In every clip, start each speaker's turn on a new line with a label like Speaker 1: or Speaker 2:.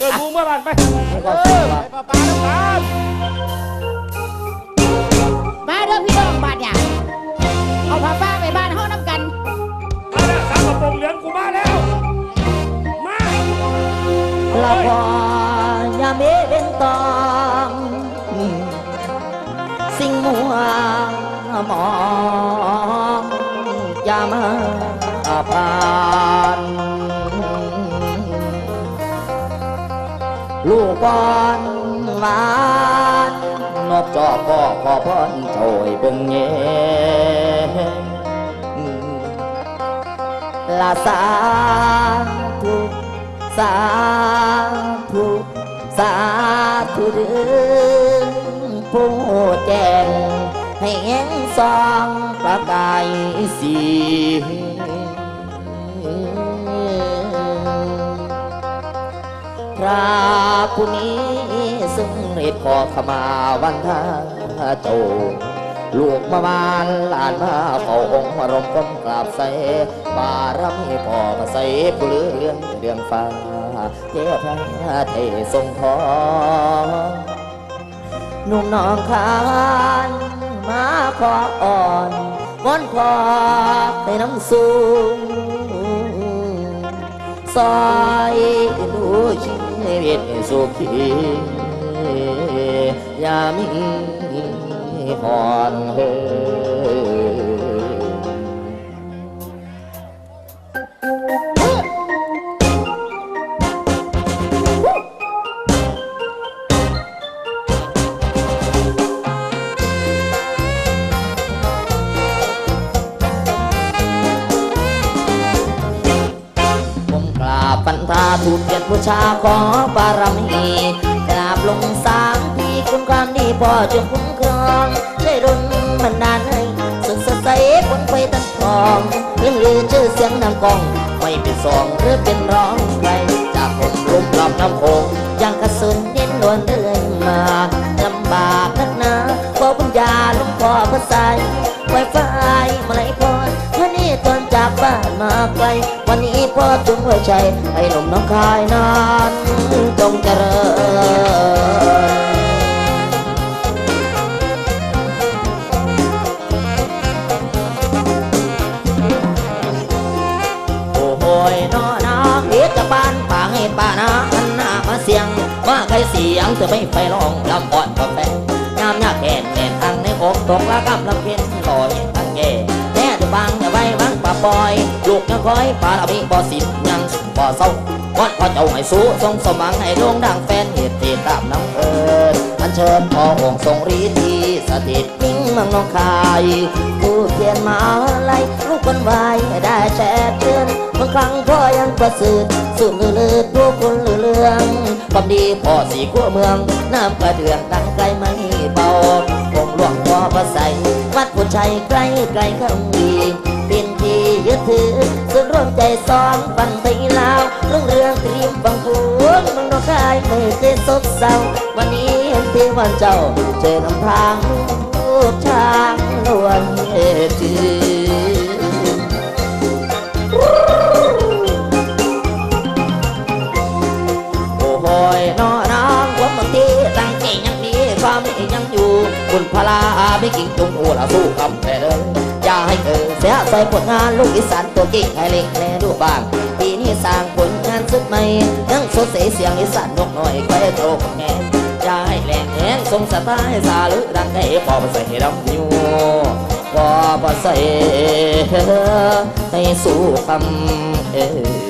Speaker 1: เออหมูเมื่อบ้านไป
Speaker 2: ให้
Speaker 1: เอ
Speaker 2: ความสุข
Speaker 1: อไปป้าป้าน้ำตาล
Speaker 3: มาเด้อพี่น้องบานเนี่ยเอาผ้าป้าไปบ้านห้องน้ำกัน
Speaker 1: มาแล้วสามกระโปรงเหลืองกูมาแล้ว มา
Speaker 2: ละพอยาเอเป็นตองสิ่งมัวมองอย่ามาผ่าน ลูกบอลหวานนกจอพ่อขอพรโชยบงเย่ลาสาธุสาธุสาธุเดืองผู้แจ้งให้แห่งสองประกายสีพระ ผู้นี้ซึ่งฤทธิ์ขอขมาวันทาโจลูกมาบานหลานมาเฝ้าองค์มารมก้มกราบใส่บารมีพ่อมาใส่ผู้ลือเรื่องเรื่องฟ้าเทพระเททรงทองนุ่มน้องขานมาขออ่อนวอนขอให้น้ำสูงซอยดูชี วิตสุขียามีหอนเฮ ตาถูกเกียรติบูชาขอบารมีกราบลงสามทีคุณความดีพ่อจงคุ้มครองได้รุ่นมันนานให้สุขสดใสคนไปตั้งทองเรื่องลือชื่อเสียงนำกอง ไม่เป็นสองหรือเป็นร้องใครจากผมลุมลำน้ำโขง ตอนจากบ้านมาไกล วันนี้พ่อจุงไว้ใจให้หนุ่มน้องคายนั้นจงเจริญโอ้โหยนอนาเฮ็ดจะบ้านป่าให้ป่านาอันหน้ามาเสียงว่าใครเสียงเธอไม่ไปลองลำก่อนกาแฟยามยากแก่แน่นทางในอกตกละกำลำเพ็นต่อยทั้งแก่แน่จะบัง ปล่อยลูกยังคอยปาเรามีบ่สิบยังบ่เศร้าวัดพ่อเจ้าให้สู้ทรงสมังให้ดวงดังแฟนเหตุตีตามน้ำเอิญอันเชิญพ่อองค์ทรงรีทีสถิตมิ่งเมืองน้องคายผู้เทียนมาไล่ลูกคนวายได้แชร์เตือนบางครั้งพ่อยังประเสริฐสุดลือๆทุกคนเรื่องความดีพ่อสีขั้วเมืองน้ำกระเดือนตั้งไกลไม่เบาองค์หลวงพ่อพระใสวัดผู้ชัยใกล้ไกลคำดีเป็น ยึดถือส่วนร่วมใจสองฟันไปลาวเรื่องเรื่องเตรียมฟังพูนมึงน้องคายไม่เคยซบเศร้าวันนี้เห็นที่วันเจ้าเจอนำทางลูกช้างนวลเอจือโอ้โหยนอน้องความบางทีตั้งใจยังมีความยังอยู่คุณพลาไม่กิ่งจงโอละสู้คำแต่เดิน อย่าให้เออเสียใส่ผลงานลูกอีสานตัวจริงให้เล็กแน่ดูบ้างปีนี้สร้างผลงานสุดใหม่ยังสดใสเสียงอีสานนกน้อยไปโตกแงอย่าให้แหลงแหงทรงสไตล์สาลือดังไก่พอใส่ให้ดำอยู่พอใส่ให้สู้คำเออ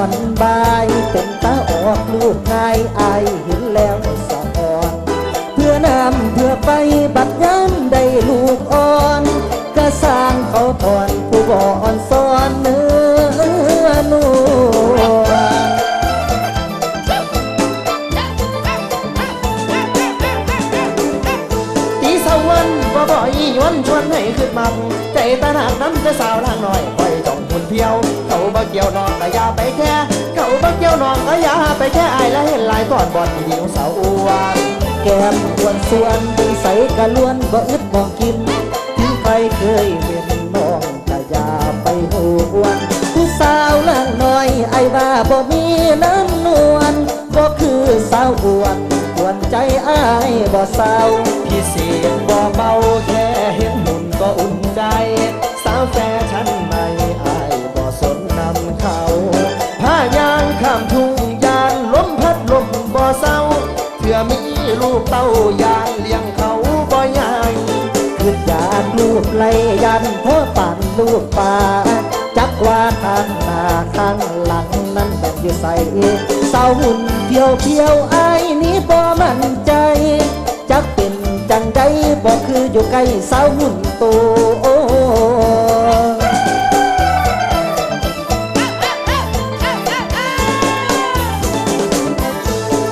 Speaker 4: อนจับบ่อนบายเป็นตาออกลูกง่ายอายเห็นแล้ว เกี่ยวน้องก็อย่าไปแค่เขาบ่เกี่ยวน้องก็อย่าไปแค่ไอายและเห็นลายตอนบอดหิวสาวอ้วน
Speaker 3: แก้มอ้วนส่วนดึงใสกะล้วนบ่อึดบ่กินที่ใครเคยเห็นน้องก็อย่าไปหูวนผู้สาวเล่างน้อยไอ้ว่าบ่มีน้ำนวลบ่คือสาวอ้วนกวนใจอ้ายบ่เศร้า
Speaker 4: พี่เสียงบ่เบาแค่เห็นหุ่นก็อุ่นใจ สาวแฟนากลูบ
Speaker 3: ไลยันเธอปั่นลูกป่าจักว่าทางหน้าข้างหลังนั้นเป็นอยู่ใส่สาวหุ่นเพียวเพียวไอ้นี้บ่มั่นใจ จักเป็นจังใดบ่คืออยู่ใกล้สาวหุ่นโต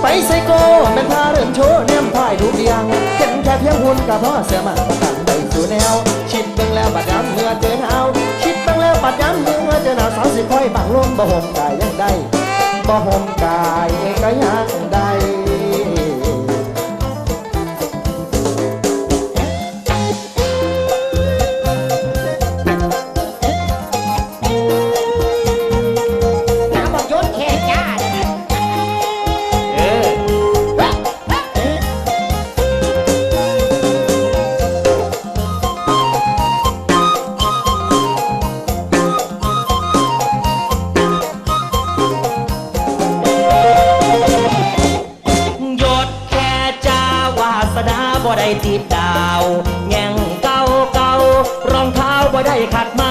Speaker 4: ไปไซโก้แม่นพาเริ่มโชว์แนมพายทุกอย่างเห็นแค่เพียงหุ่นกับพ่อเสือมันประกัน แนวชิดเบิ่งแล้วบัดย้ำเมื่อเจอหนาวชิดเบิ่งแล้วบัดย้ำเมื่อเจอหนาวสาวสิค่อยบังลมบ่ห่มกายยังได้บ่ห่มกายก็ยังได้
Speaker 5: บ่
Speaker 3: ได้ขัดมัน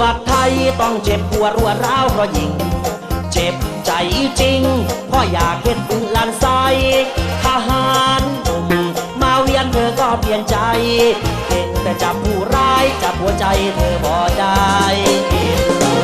Speaker 3: วกไทยต้องเจ็บปวดรัวร้าวเพราะยิง เจ็บใจจริงเพราะอยากเห็นปืนลันไซทหารหนุ่มมาเวียนเธอก็เปลี่ยนใจเห็นแต่จับผู้ร้ายจับหัวใจเธอบ่ได้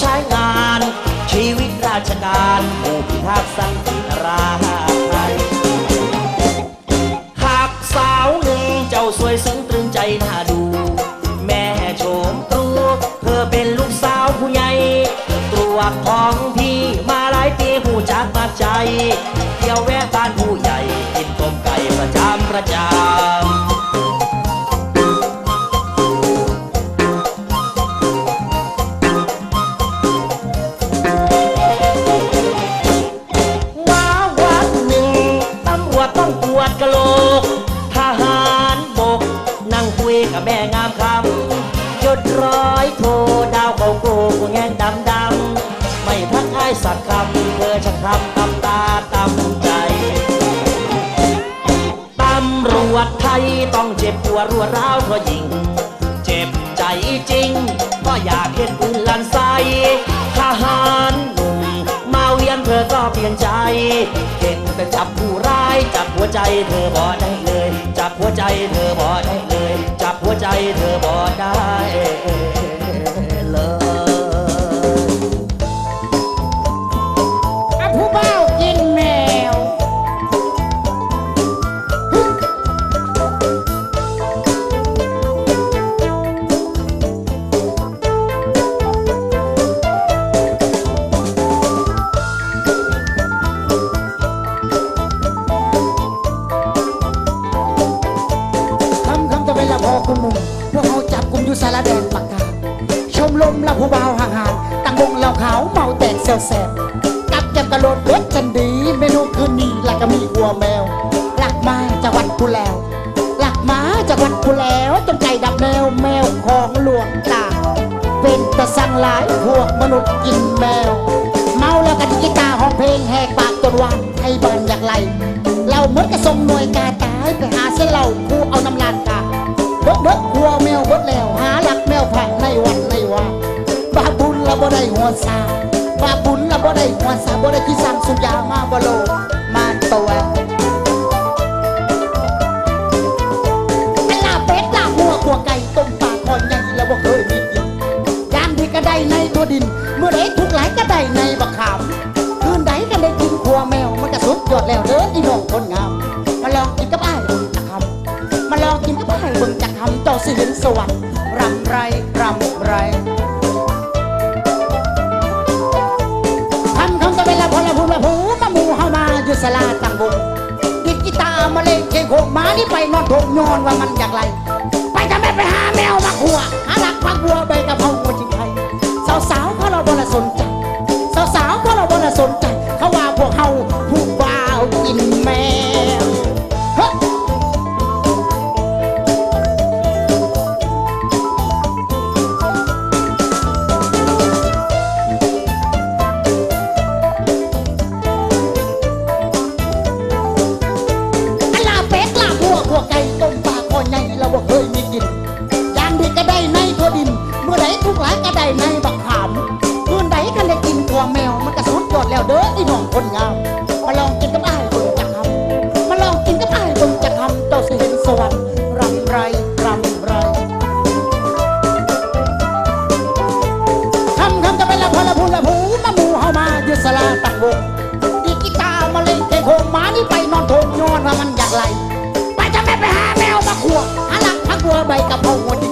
Speaker 3: ใช้งาน ชีวิตราชการผู้พิทักษ์สันติราษฎร์หากสาวหนึ่งเจ้าสวยซึ้งตรึงใจน่าดู แม่โฉมตรูเธอเป็นลูกสาวผู้ใหญ่ตรวจของพี่มาหลายปีผู้จักมาใจ เที่ยวแวะบ้านผู้ใหญ่กินต้มไก่ประจำประจำ รัวร้าวเพราะยิง เจ็บใจจริงเพราะอยากเห็นปืนลันไซทหารหนุ่มมาเวียนเธอก็
Speaker 2: เปลี่ยนใจ เก่งแต่จับผู้ร้าย จับหัวใจเธอบ่ได้เลย จับหัวใจเธอบ่ได้เลย จับหัวใจเธอบ่ได้ะ
Speaker 6: สั่งหลายพวกมนุษย์กินแมว เมาแล้วกันกีตาร์ห้องเพลงแหกปากจนวันให้บานอยากไหลเราเหมือนกระทรงหน่วยกาตายไปหาเส้นเหล่ากูเอาน้ำลานกาเบิกเบิกหัวแมวเบิดแล้วหาหลักแมวผ่านในวันในวานบาบุญละบ่ได้หัวซาบาบุญละบ่ได้หัวซาบ่ได้ที่สั่งสุยามาบ่โลมาตัว
Speaker 3: เป็นลาเป็ดลาหัวขัวไก่
Speaker 6: ต้มปลาคอนใหญ่แล้วบ่เคยมีกินย ดิน เมื่อใดทุกหลายก็ได้ในบักขามคืนใดก็ได้กินขัวแมว มันก็สุดยอดแล้วเด้ออีน้องคนงาม มาลองกินกับอ้ายเบิ่งจักคำมาลองกินกับอ้ายเบิ่งจักคำเจ้าสิเห็นสวรรค์รำไรรำไรคำคำจะเป็นละพลละพูละพูมาหมู่เฮามาอยู่สลาตั้งวงดิกีตามาเล่นเคโคมานี่ไปนอนทงนอนว่ามันอยากไร เราบ่เคยมีกินอย่างดีก็ได้ในทั่วดิน เมื่อใดทุกหลายก็ได้ในบักขามคืนใดก็ได้กินตัวแมวมันก็สุดยอดแล้วเด้ออีน้องคนงาม ใบกับเพราหม
Speaker 7: ด